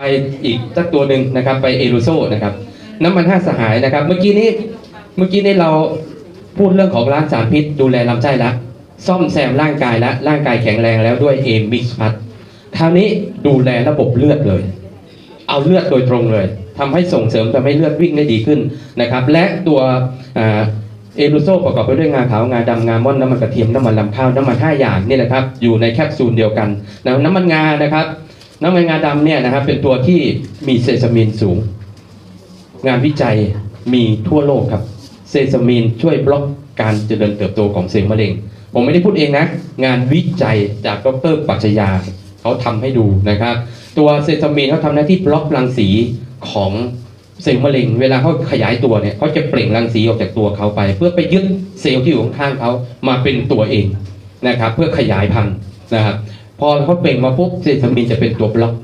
ไปอีกสักตัวหนึ่งนะครับไปเอรูโซนะครับน้ำมันห้าสหายนะครับ เมื่อกี้นี้เมื่อกี้นี้เราพูดเรื่องของล้างสารพิษ ดูแลลำไส้แล้วซ่อมแซมร่างกายแล้วร่างกายแข็งแรงแล้วด้วยเอมิกซ์พัทคราวนี้ดูแลระบบเลือดเลย เอาเลือดโดยตรงเลยทำให้ส่งเสริมทำให้เลือดวิ่งได้ดีขึ้นนะครับ และตัวเอรูโซประกอบไปด้วยงาขาวงาดำงาม่อนน้ำมันกระเทียมน้ำมันลำข้าวน้ำมันห้าอย่างนี่แหละครับอยู่ในแคปซูลเดียวกันน้ำมันงานะครับ น้ำมันงาดำเนี่ยนะครับเป็นตัวที่มีเซซามินสูง งานวิจัยมีทั่วโลกครับ เซซามินช่วยบล็อกการเจริญเติบโตของเซลล์มะเร็ง ผมไม่ได้พูดเองนะ งานวิจัยจากดรปัชญาเขาทำให้ดูนะครับ ตัวเซซามินเขาทำหน้าที่บล็อกรังสีของเซลล์มะเร็ง เวลาเขาขยายตัวเนี่ยเขาจะเปล่งรังสีออกจากตัวเขาไป เพื่อไปยึดเซลล์ที่อยู่ข้างๆเขามาเป็นตัวเองนะครับ เพื่อขยายพันธุ์นะครับ พอเขาเปล่งมาปุ๊บเซซามินจะเป็นตัวบล็อก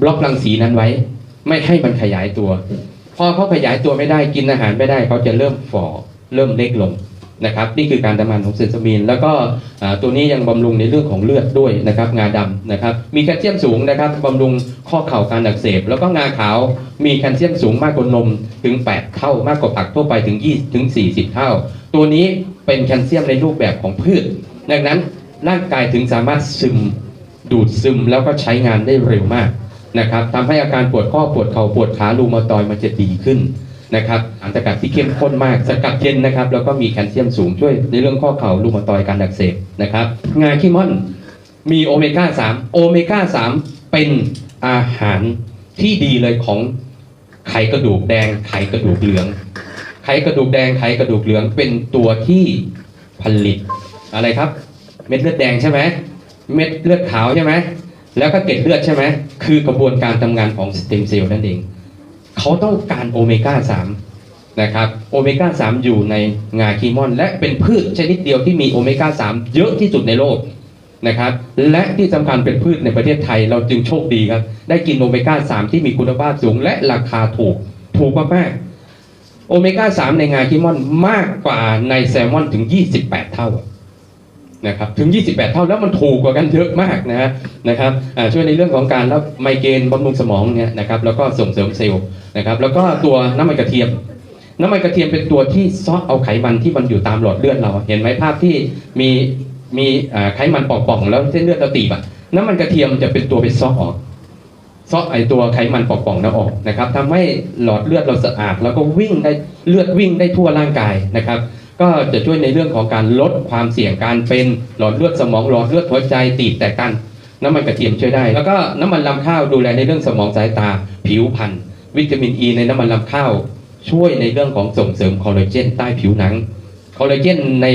บล็อกรังสีนั้นไว้ ไม่ให้มันขยายตัว พอเขาขยายตัวไม่ได้กินอาหารไม่ได้เขาจะเริ่มฝ่อเริ่มเล็กลงนะครับ นี่คือการทำงานของเซซามิน แล้วก็ตัวนี้ยังบำรุงในเรื่องของเลือดด้วยนะครับ งาดำนะครับ มีแคลเซียมสูงนะครับบำรุงข้อเข่าการอักเสบ แล้วก็งาขาวมีแคลเซียมสูงมากกว่านมถึง 8 เท่ามากกว่าผักทั่วไปถึง 20 ถึง 40 เท่า ตัวนี้เป็นแคลเซียมในรูปแบบของพืช ดังนั้น ร่างกายถึงสามารถซึมดูดซึมแล้วก็ใช้งานได้เร็วมากนะครับทำให้อาการปวดข้อปวดเข่าปวดขารูมาตอยมันจะดีขึ้นนะครับสารสกัดที่เข้มข้นมากสกัดเย็นนะครับ แล้วก็มีแคลเซียมสูงช่วยในเรื่องข้อเข่ารูมาตอยการอักเสบนะครับงาขี้ม่อนมีโอเมก้า3โอเมก้า3เป็นอาหารที่ดีเลยของไขกระดูกแดงไขกระดูกเหลืองไขกระดูกแดงไขกระดูกเหลืองเป็นตัวที่ผลิตอะไรครับ เม็ดเลือดแดงใช่ไหมเม็ดเลือดขาวใช่ไหมแล้วก็เกล็ดเลือดใช่ไหมคือกระบวนการทำงานของสเต็มเซลล์นั่นเองเขาต้องการโอเมก้า3นะครับโอเมก้า3อยู่ในงาคีมอน และเป็นพืชชนิดเดียวที่มีโอเมก้า3เยอะที่สุดในโลกนะครับและที่สำคัญเป็นพืชในประเทศไทยเราจึงโชคดีครับ ได้กินโอเมก้า 3 ที่มีคุณภาพสูง และราคาถูกถูกมากๆโอเมก้า 3 ในงาคีมอนมากกว่าในแซลมอนถึง 28 เท่า นะครับถึง 28 เท่าแล้วมันถูกกว่ากันเยอะมากนะฮะนะครับช่วยในเรื่องของการรับไมเกรนบำรุงสมองเนี่ยนะครับแล้วก็ส่งเสริมเซลล์นะครับแล้วก็ตัวน้ำมันกระเทียม น้ำมันกระเทียมเป็นตัวที่ซอกเอาไขมันที่มันอยู่ตามหลอดเลือดเรา เห็นไหมภาพที่มีมีไขมันป่องๆแล้วเส้นเลือดเราตีบอะน้ำมันกระเทียมจะเป็นตัวไปซอกออกซอกไอตัวไขมันป่องๆนั้นออกนะครับทำให้หลอดเลือดเราสะอาด แล้วก็วิ่งได้เลือดวิ่งได้ทั่วร่างกายนะครับ ก็จะช่วยในเรื่องของการลดความเสี่ยงการเป็นหลอดเลือดสมองหลอดเลือดหัวใจตีบแตกกัน น้ำมันกระเทียมช่วยได้ แล้วก็น้ำมันลำข้าวดูแลในเรื่องสมองสายตาผิวพรรณวิตามินอ e ีในน้ำมันลำข้าวช่วยในเรื่องของส่งเสริมคอลลาเจนใต้ผิวหนังคอลลาเจนใน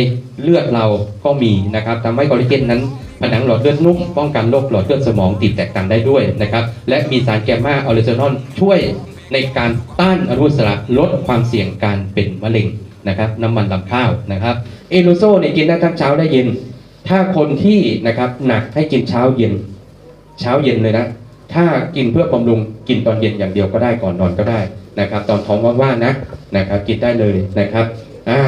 เลือดเราก็มีนะครับทำให้คอลลาเจนนั้นผนังหลอดเลือดนุ่มป้องกันโรคหลอดเลือดสมองตีบแตกกันได้ด้วยนะครับและมีสารแกมมาออริจินอลช่วยในการต้านอนุมูลอิสระลดความเสี่ยงการเป็นมะเร็ง นะครับน้ำมันลำข้าวนะครับเอโลโซเนี่ยกินได้ทั้งเช้าและเย็น ถ้าคนที่นะครับหนักให้กินเช้าเย็น เช้าเย็นเลยนะ ถ้ากินเพื่อบำรุงกินตอนเย็นอย่างเดียวก็ได้ก่อนนอนก็ได้นะครับ ตอนท้องว่างๆนะนะครับ กินได้เลยนะครับอ่า